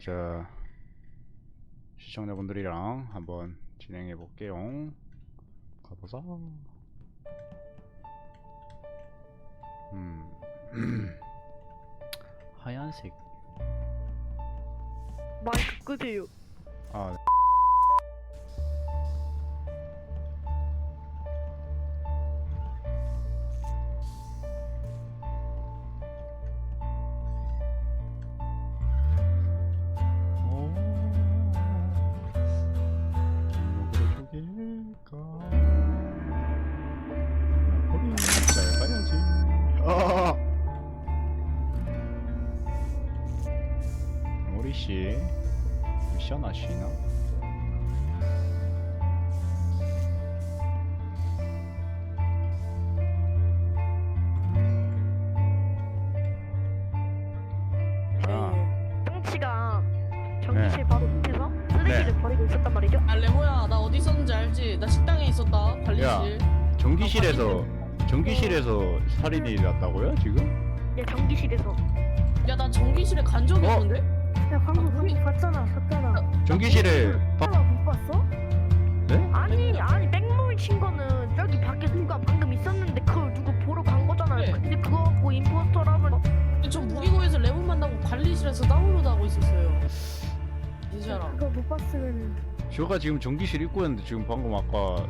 저 시청자분들이랑 한번 진행해 볼게요. 가보자. 음. 하얀색. 마이크 끄세요. 아. 미션 하시나? 아. 네. 똥치가 전기실 바로 밑에서 쓰레기를 네. 버리고 있었단 말이죠. 아 레모야 나 어디 있었는지 알지? 나 식당에 있었다 관리실 전기실에서 전기실에서 살인이 났다고요 지금? 네, 전기실에서. 야 나 전기실에 간 적이 어? 있는데? 야 방금 우리 봤잖아 봤잖아 전기실에 바... 봤잖아 못 봤어? 네? 아니, 아니, 백몸이 친 거는 저기 밖에 누가 방금 있었는데 그걸 누구 보러 간 거잖아요. 네. 근데 그거 갖고 임포스터라면 근데 저 무기고에서 레몬 만나고 관리실에서 다운로드 하고 있었어요 이 사람 그거 못 봤으면 저가 지금 전기실 입구였는데 지금 방금 아까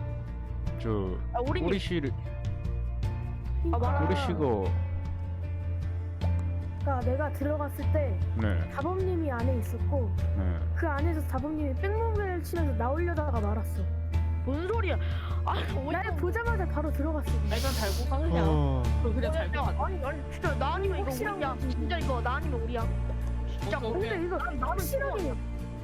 저 아, 우리 우리 실 아. 우리 씨가 그러니까 내가 들어갔을 때 네 다범님이 안에 있었고 네. 그 안에서 다범님이 백목을 치면서 나오려다가 말았어 뭔 소리야? 아, 날 보자마자 바로 들어갔어 아, 일단 달고 가 그냥 어... 그럼 그냥 달고 가 아니, 아니, 진짜 나 아니면 이거 확실한 우리야. 진짜 이거 나 아니면 우리야. 진짜 오케이, 쿨. 오케이. 근데 이거 난 나는 확실하게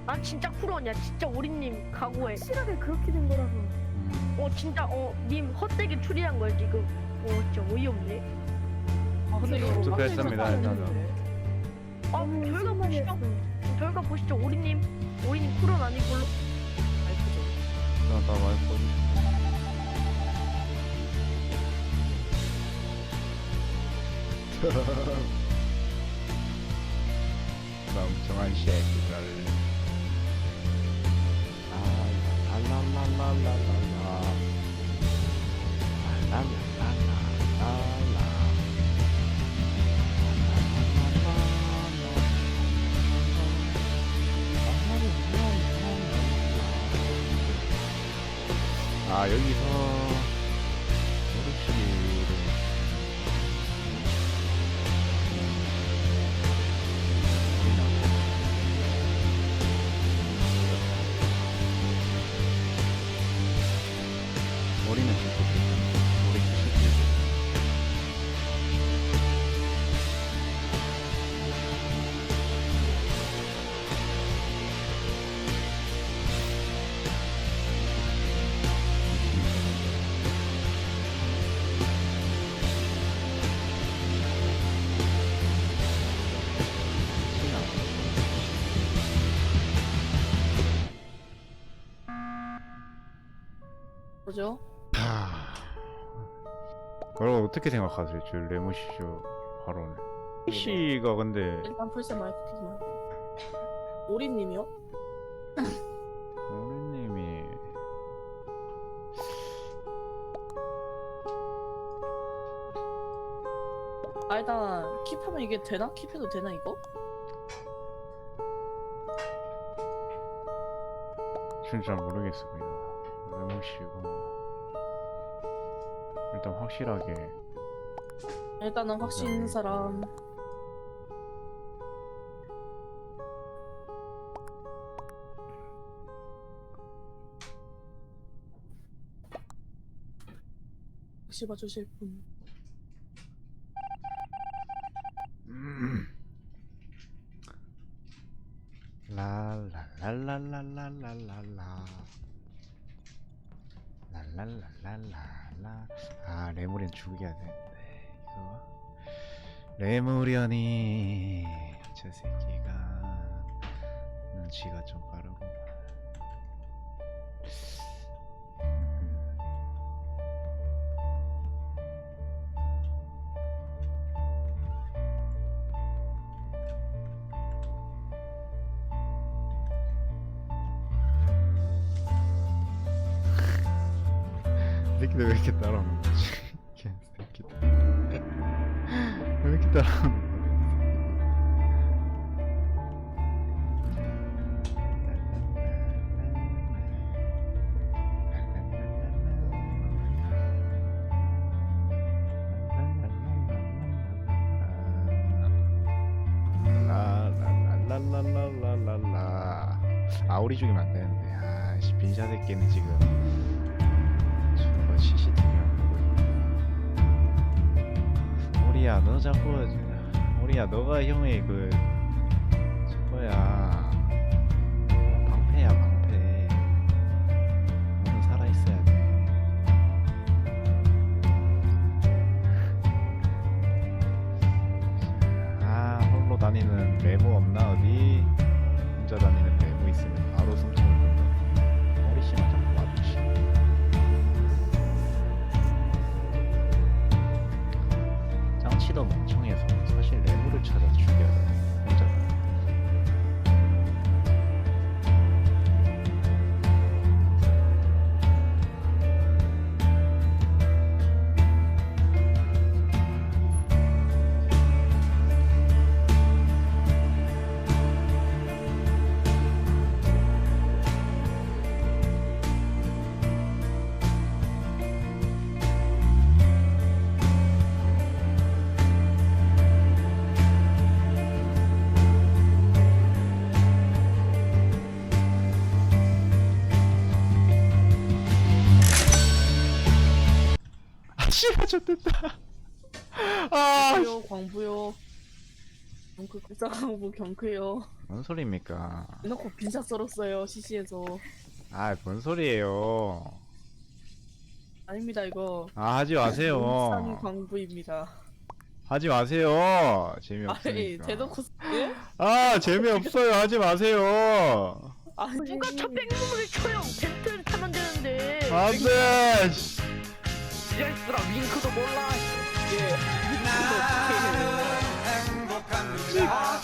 난 진짜 쿨원이야. 진짜 우리님 각오해. 확실하게 그렇게 된 거라서 음... 어 진짜 어 님 헛되게 추리한 거야 지금. 어 진짜 어이없네. 근데 이거 투표했습니다, 일단은. 아 결과 보시죠. 결과 보시죠. 오리님, 오리님 쿨은 아닌 걸로. 알겠죠. 일단 다 와이프. 멍청한 새끼들. 아, 랄랄랄랄랄라. 랄랄라. 아, 아 여기서 어르신을 머리는 뭐죠? 여러분 어떻게 생각하세요? 저 레모시 저 발언을 씨가 근데 일단 풀세 마이크 켜지 마 오리님이요? 어른님이 아 일단 킵하면 이게 되나? 킵해도 되나 이거? 잘 모르겠습니다 레모시가 일단 확실하게. 일단은 확신 있는 사람. 혹시 봐주실 분. 라라라라라라라라 라라라라라라. 아 레모리안 죽여야 되는데 이거. 레모리안이 저 새끼가. 눈치가 좀 빠르구 새끼들 왜 이렇게 따라오는 거지? 개새끼들. 왜 이렇게 따라오는 거지? 아우리 죽이면 안 되는데 아씨 빈샤 새끼는 지금 CCTV 안 보고 있네 오리야 너 자꾸 오리야 너가 형의 그 저거야. 어, 방패야 방패. 너는 살아 있어야 돼. 아 홀로 다니는 레모 없나 어디? 혼자 다니는 레모 있으면 바로 숨통을 건다 머리 자꾸 짱치도 멍청해서 사실 레모를 찾아 죽여야 돼 혼자 씨발 졌됐다. 아 광부요 광부요. 경크 불사 광부 경크요. 뭔 소리입니까? 대놓고 빈샷 썰었어요 CC에서. 아 뭔 소리예요? 아닙니다 이거. 아 하지 산 마세요. 광부입니다. 하지 마세요. 아니 재미없으니까. 대놓고 예? 아 재미없어요. 하지 마세요. 아니. 누가 저 뺑소니를 쳐요? 텐트를 타면 되는데. 안돼 씨. 얘들아 윙크도 몰라. 예. 행복합니다. 난